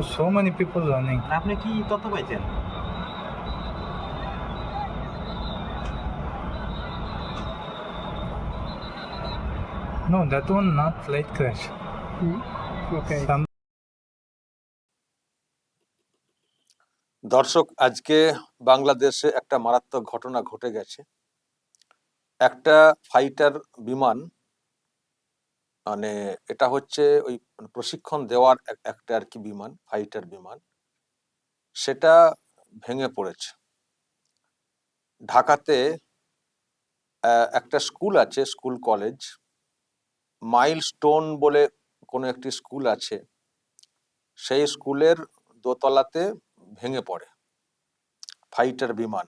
Oh, so many people running. আপনি কি তথ্য পাইছেন No, that one not flight crash. Okay. Some দর্শক আজকে বাংলাদেশে একটা মারাত্মক ঘটনা ঘটে গেছে একটা ফাইটার বিমান মানে এটা হচ্ছে ওই প্রশিক্ষণ দেওয়ার একটা আর কি বিমান ফাইটার বিমান। সেটা ভেঙে পড়েছে। ঢাকাতে একটা স্কুল আছে, স্কুল কলেজ। মাইল স্টোন বলে কোনো একটি স্কুল আছে। সেই স্কুলের দোতলাতে ভেঙে পড়ে। ফাইটার বিমান।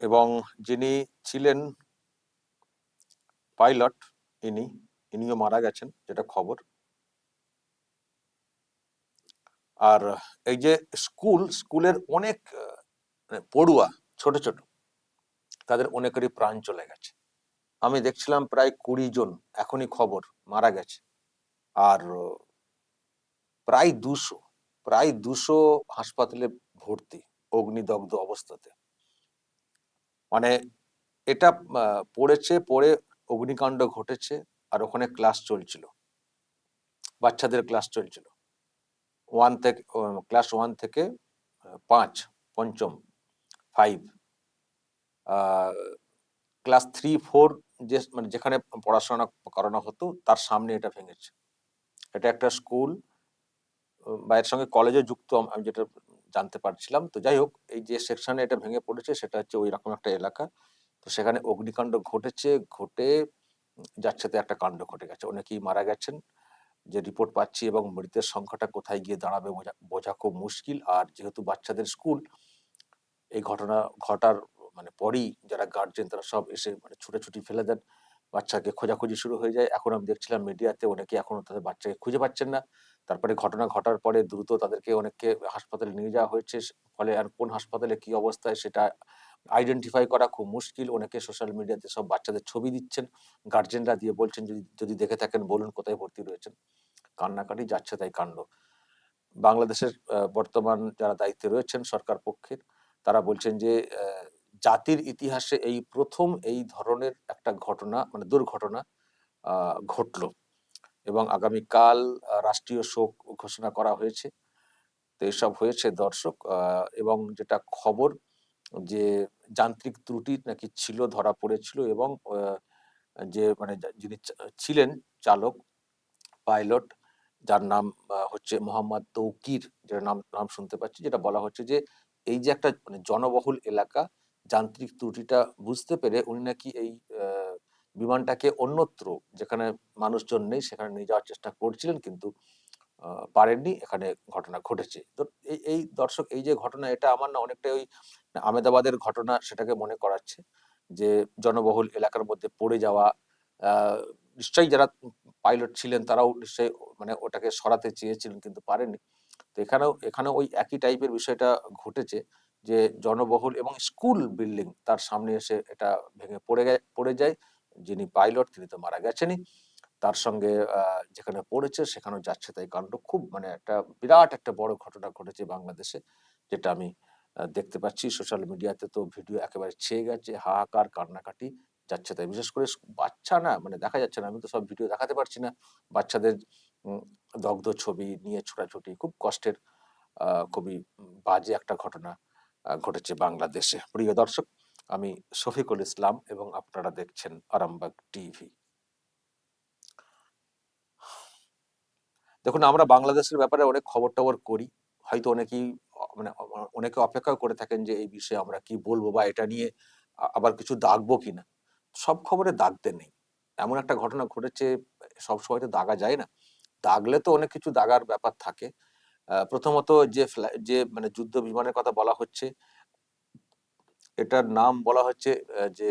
এবং যিনি ছিলেন পাইলট ইনি, ইনিও মারা গেছেন, যেটা খবর। আর এই যে স্কুল, স্কুলের অনেক মানে পড়ুয়া, ছোট ছোট, তাদের অনেকেরই প্রাণ চলে গেছে। আমি দেখছিলাম প্রায় কুড়ি জন, এখনই খবর, মারা গেছে। আর প্রায় দুশো প্রায় দুশো হাসপাতালে ভর্তি, অগ্নিদগ্ধ অবস্থাতে। মানে এটা পড়েছে, পড়ে অগ্নিকাণ্ড ঘটেছে আর ওখানে ক্লাস চলছিল। বাচ্চাদের ক্লাস চলছিল। ওয়ান থেকে ক্লাস ওয়ান থেকে পাঁচ, পঞ্চম ফাইভ ক্লাস থ্রি ফোর যে মানে যেখানে পড়াশোনা করানো হতো, তার সামনে এটা ভেঙেছে। এটা একটা স্কুল বা এর সঙ্গে কলেজে যুক্ত আমি যেটা জানতে পারছিলাম। তো যাই হোক, এই যে সেকশনে এটা ভেঙে পড়েছে, সেটা হচ্ছে ওই রকম একটা এলাকা। তো সেখানে অগ্নিকাণ্ড ঘটেছে, ঘটে যাচ্ছেতে একটা কাণ্ড ঘটে গেছে। অনেকেই মারা গেছেন। যে রিপোর্ট পাচ্ছি এবং মৃতের সংখ্যাটা কোথায় গিয়ে দাঁড়াবে বোঝা বোঝা খুব মুশকিল। আর যেহেতু বাচ্চাদের স্কুল এই ঘটনা ঘটার মানে পরই যারা গার্জেন তারা সব এসে মানে ছুটে ছুটি ফেলে দেন। বাচ্চাকে খোঁজাখুঁজি শুরু হয়ে যায়। এখন আমি দেখছিলাম মিডিয়াতে অনেকে এখনও তাদের বাচ্চাকে খুঁজে পাচ্ছেন না। তারপরে ঘটনা ঘটার পরে দ্রুত তাদেরকে অনেককে হাসপাতালে নিয়ে যাওয়া হয়েছে। ফলে আর কোন হাসপাতালে কি অবস্থায় সেটা আইডেন্টিফাই করা খুব মুশকিল। অনেকে সোশ্যাল মিডিয়াতে সব বাচ্চাদের ছবি দিচ্ছেন। গার্জেনরা দিয়ে বলছেন, যদি যদি দেখে থাকেন, বলুন কোথায় ভর্তি রয়েছেন। কান্নাকাটি যাচ্ছে তাই কাণ্ড। বাংলাদেশের বর্তমান যারা দায়িত্বে রয়েছেন সরকার পক্ষের তারা বলছেন যে জাতির ইতিহাসে এই প্রথম এই ধরনের একটা ঘটনা মানে দুর্ঘটনা ঘটলো। এবং আগামীকাল রাষ্ট্রীয় শোক ঘোষণা করা হয়েছে। তো এসব হয়েছে দর্শক এবং যেটা খবর যে যান্ত্রিক ত্রুটি নাকি ছিল, ধরা পড়েছিল এবং যে মানে যিনি ছিলেন চালক, পাইলট, যার নাম হচ্ছে মোহাম্মদ তৌকির যেটা নাম নাম শুনতে পাচ্ছি, যেটা বলা হচ্ছে যে এই যে একটা মানে জনবহুল এলাকা যান্ত্রিক ত্রুটিটা বুঝতে পেরে উনি নাকি এই বিমানটাকে অন্যত্র যেখানে মানুষজন নেই সেখানে নিয়ে যাওয়ার চেষ্টা করছিলেন কিন্তু পারেননি। এখানে ঘটনা ঘটেছে। তো এই এই দর্শক, এই যে ঘটনা, এটা আমার না অনেকটা ওই আমেদাবাদের ঘটনা সেটাকে মনে করাচ্ছে যে জনবহুল এলাকার মধ্যে পড়ে যাওয়া নিশ্চয়ই যারা পাইলট ছিলেন তারাও নিশ্চয়ই মানে ওটাকে সরাতে চেয়েছিলেন কিন্তু পারেনি তো এখানেও এখানে ওই একই টাইপের বিষয়টা ঘটেছে। যে জনবহুল এবং স্কুল বিল্ডিং তার সামনে এসে এটা ভেঙে পড়ে পড়ে যায়। যিনি পাইলট তিনি তো মারা গেছেনই। তার সঙ্গে যেখানে পড়েছে সেখানেও যাচ্ছে। তাই কাণ্ড খুব মানে একটা বিরাট একটা বড় ঘটনা ঘটেছে বাংলাদেশে, যেটা আমি দেখতে পাচ্ছি। সোশ্যাল মিডিয়াতে তো ভিডিও একেবারে ছেয়ে গেছে, হাহাকার, কান্নাকাটি যাচ্ছে। তাই বিশেষ করে বাচ্চা না মানে দেখা যাচ্ছে না। আমি তো সব ভিডিও দেখাতে পারছি না। বাচ্চাদের দগ্ধ ছবি নিয়ে ছোটাছুটি খুব কষ্টের খুবই বাজে একটা ঘটনা। ঘটেছে বাংলাদেশে। প্রিয় দর্শক, আমি শফিকুল ইসলাম এবং আপনারা দেখছেন আরামবাগ টিভি। দেখুন, আমরা বাংলাদেশের ব্যাপারে অনেক খবর টবর করি। হয়তো অনেকেই মানে অনেকে অপেক্ষা করে থাকেন যে, এই বিষয়ে আমরা কি বলব বা এটা নিয়ে আবার কিছু দাগবো কিনা সব খবরে দাগতে নেই। এমন একটা ঘটনা ঘটেছে সব সময় তো দাগা যায় না। দাগলে তো অনেক কিছু দাগার ব্যাপার থাকে। প্রথমত যে যে মানে যুদ্ধ বিমানের কথা বলা হচ্ছে, এটার নাম বলা হচ্ছে যে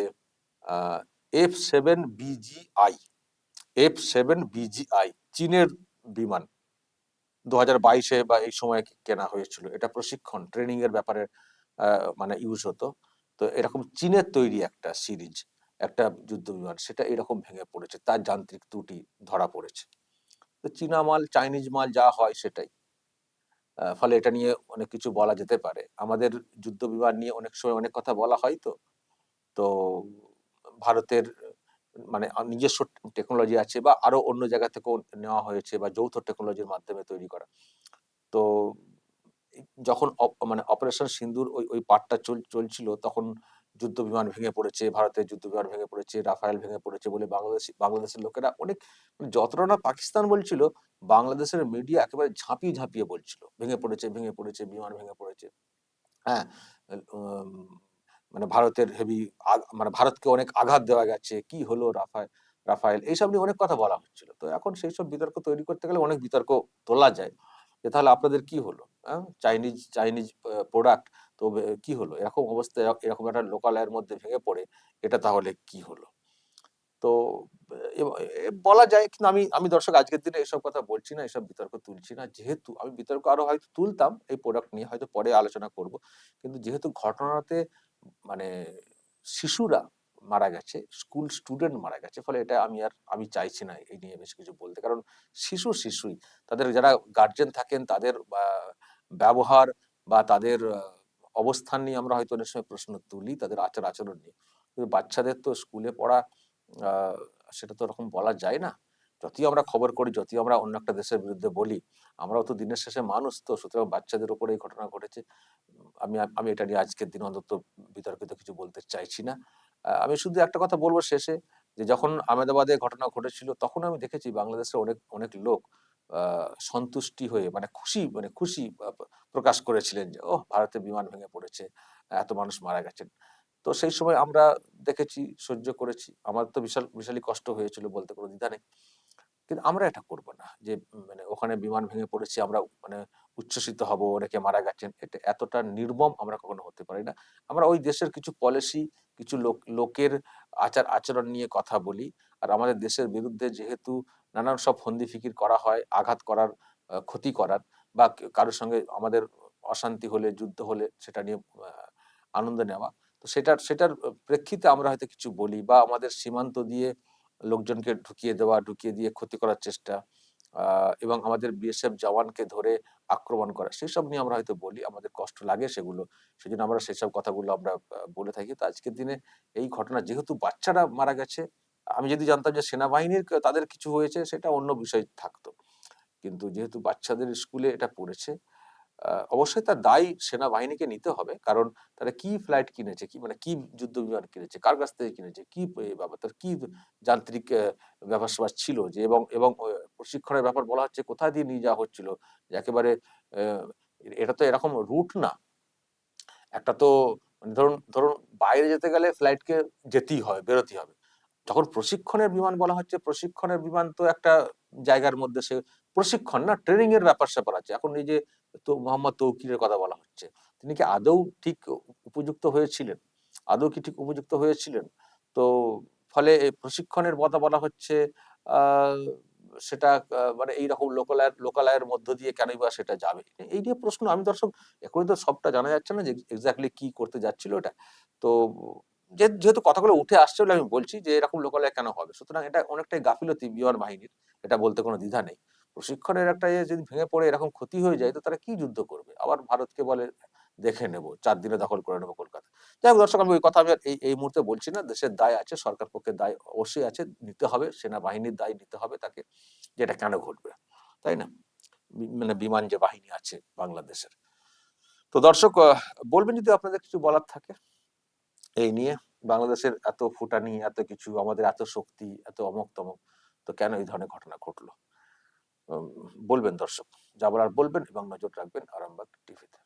F seven BGI F seven BGI চীনের বিমান। দু হাজার বাইশে বা এই সময় কেনা হয়েছিল। এটা প্রশিক্ষণ ট্রেনিং এর ব্যাপারে মানে ইউজ হতো। তো এরকম চীনের তৈরি একটা সিরিজ, একটা যুদ্ধ বিমান, সেটা এরকম ভেঙে পড়েছে। তার যান্ত্রিক ত্রুটি ধরা পড়েছে। তো চীনা মাল, চাইনিজ মাল যা হয় সেটাই। ফলে এটা নিয়ে অনেক কিছু বলা যেতে পারে। আমাদের যুদ্ধ বিমান নিয়ে অনেক সময় অনেক কথা বলা হয় তো। তো ভারতের মানে নিজস্ব টেকনোলজি আছে বা আরও অন্য জায়গা থেকেও নেওয়া হয়েছে বা যৌথ টেকনোলজির মাধ্যমে তৈরি করা। তো যখন মানে অপারেশন সিন্দুর ওই ওই পার্টটা চল, চলছিল তখন যুদ্ধ বিমান ভেঙে পড়েছে, ভারতের যুদ্ধ বিমান ভেঙে পড়েছে, রাফায়েল ভেঙে পড়েছে বলে বাংলাদেশ, বাংলাদেশের লোকেরা অনেক মানে যতটা না পাকিস্তান বলছিল, বাংলাদেশের মিডিয়া একেবারে ঝাঁপিয়ে ঝাঁপিয়ে বলছিল। ভেঙে পড়েছে ভেঙে পড়েছে, বিমান ভেঙে পড়েছে। হ্যাঁ মানে ভারতের হেভি মানে ভারতকে অনেক আঘাত দেওয়া গেছে, কি হলো রাফায়েল রাফায়েল, এইসব নিয়ে অনেক কথা বলা হচ্ছিল। তো এখন সেই সব বিতর্ক তৈরি করতে গেলে অনেক বিতর্ক তোলা যায়। যে তাহলে আপনাদের কি হলো? চাইনিজ চাইনিজ প্রোডাক্ট তো কি হলো? এরকম অবস্থায় এরকম একটা লোকালয়ের মধ্যে ভেঙে পড়ে, এটা তাহলে কি হলো? তো বলা যায় কিন্তু আমি আমি দর্শক আজকের দিনে এসব কথা বলছি না, এসব বিতর্ক তুলছি না। যেহেতু আমি বিতর্ক আরও হয়তো তুলতাম, এই প্রোডাক্ট নিয়ে হয়তো পরে আলোচনা করব। কিন্তু যেহেতু ঘটনাতে মানে শিশুরা মারা গেছে স্কুল স্টুডেন্ট মারা গেছে, ফলে এটা আমি আর, আমি চাইছি না, এই নিয়ে বেশি কিছু বলতে। কারণ শিশু শিশুই, তাদের যারা গার্জেন থাকেন, তাদের ব্যবহার বা তাদের অবস্থান নিয়ে আমরা হয়তো অনেক সময় প্রশ্ন তুলি, তাদের আচার আচরণ নিয়ে। কিন্তু বাচ্চাদের তো স্কুলে পড়া সেটা তো ওরকম বলা যায় না। যতই আমরা খবর করি, যতই আমরা অন্য একটা দেশের বিরুদ্ধে বলি, আমরাও তো দিনের শেষে মানুষ তো। সুতরাং বাচ্চাদের উপরে এই ঘটনা ঘটেছে। আমি আমি এটা নিয়ে আজকের দিন অন্তত বিতর্কিত কিছু বলতে চাইছি না। আমি শুধু একটা কথা বলব শেষে, যে যখন আহমেদাবাদে ঘটনা ঘটেছিল, তখন আমি দেখেছি বাংলাদেশের অনেক অনেক লোক সন্তুষ্টি হয়ে মানে খুশি মানে খুশি প্রকাশ করেছিলেন যে ও ভারতে বিমান ভেঙে পড়েছে, এত মানুষ মারা গেছেন। তো সেই সময় আমরা দেখেছি, সহ্য করেছি। আমার তো বিশাল, বিশালই কষ্ট হয়েছিল বলতে কোনো দ্বিধা নেই। কিন্তু আমরা এটা করব না যে মানে ওখানে বিমান ভেঙে পড়েছি, আমরা মানে উচ্ছ্বসিত হব, অনেকে মারা গেছেন, এটা এতটা নির্মম আমরা কখনো হতে পারি না। আমরা ওই দেশের কিছু পলিসি কিছু লোক, লোকের আচার, আচরণ নিয়ে কথা বলি, আর আমাদের দেশের বিরুদ্ধে যেহেতু নানান সব ফন্দি ফিকির করা হয়, আঘাত করার ক্ষতি করার, বা কারোর সঙ্গে আমাদের অশান্তি হলে, যুদ্ধ হলে সেটা নিয়ে আনন্দ নেওয়া, তো সেটার সেটার প্রেক্ষিতে আমরা হয়তো কিছু বলি, বা আমাদের সীমান্ত দিয়ে লোকজনকে ঢুকিয়ে দেওয়া, ঢুকিয়ে দিয়ে ক্ষতি করার চেষ্টা এবং আমাদের বিএসএফ জওয়ানকে ধরে আক্রমণ করা, সেসব নিয়ে আমরা হয়তো বলি, আমাদের কষ্ট লাগে সেগুলো। সেজন্য আমরা সেসব কথাগুলো আমরা বলে থাকি। তো আজকের দিনে এই ঘটনা, যেহেতু বাচ্চারা মারা গেছে, আমি যদি জানতাম যে সেনাবাহিনীর তাদের কিছু হয়েছে, সেটা অন্য বিষয় থাকতো। কিন্তু যেহেতু বাচ্চাদের স্কুলে এটা পড়েছে অবশ্যই তার দায় সেনাবাহিনীকে নিতে হবে, কারণ তারা কি ফ্লাইট কিনেছে, কি মানে কি যুদ্ধ বিমান কিনেছে, কার কাছ থেকে কিনেছে, কি ব্যাপার তার কি যান্ত্রিক স্যাপার ছিল যে, এবং এবং প্রশিক্ষণের ব্যাপার বলা হচ্ছে, কোথায় দিয়ে নিয়ে যাওয়া হচ্ছিল? একেবারে এটা তো এরকম রুট না। একটা তো মানে ধরুন ধরুন বাইরে যেতে গেলে ফ্লাইটকে যেতেই হবে বেরোতেই হবে। যখন প্রশিক্ষণের বিমান বলা হচ্ছে, প্রশিক্ষণের বিমান তো একটা জায়গার মধ্যে সে, প্রশিক্ষণ না ট্রেনিং এর ব্যাপার স্যাপার আছে। এখন এই যে তো, মোহাম্মদ তৌকিরের কথা বলা হচ্ছে, তিনি কি আদৌ ঠিক উপযুক্ত হয়েছিলেন? আদৌ কি ঠিক উপযুক্ত হয়েছিলেন? তো, ফলে প্রশিক্ষণের কথা বলা হচ্ছে, আহ সেটা মানে এইরকম লোকালয়ের লোকালয়ের মধ্য দিয়ে কেনই বা সেটা যাবে? এই নিয়ে প্রশ্ন। আমি দর্শক, এখনই তো সবটা জানা যাচ্ছে না যে এক্স্যাক্টলি কি করতে যাচ্ছিল এটা। তো যেহেতু কথাগুলো উঠে আসছে বলে আমি বলছি যে, এরকম লোকালয় কেন হবে? সুতরাং এটা অনেকটাই গাফিলতি বিমান বাহিনীর, এটা বলতে কোনো দ্বিধা নেই। প্রশিক্ষণের একটা ইয়ে যদি ভেঙে পড়ে এরকম ক্ষতি হয়ে যায়, তো তারা কি যুদ্ধ করবে? আবার ভারতকে বলে দেখে নেব, চার দিনে দখল করে নেব কলকাতা। যাই হোক দর্শক, আমি ওই কথা আমি এই এই মুহূর্তে বলছি না, দেশের দায় আছে, সরকার পক্ষে দায় অবশ্যই আছে, নিতে হবে, সেনাবাহিনীর দায় নিতে হবে তাকে যেটা কেন ঘটবে, তাই না? মানে বিমান যে বাহিনী আছে বাংলাদেশের। তো দর্শক বলবেন যদি আপনাদের কিছু বলার থাকে? এই নিয়ে, বাংলাদেশের এত ফুটানি, এত কিছু, আমাদের এত শক্তি, এত অমক তমক, তো কেন এই ধরনের ঘটনা ঘটলো? বলবেন দর্শক, যা বলার বলবেন এবং নজর রাখবেন আরামবাগ টিভিতে।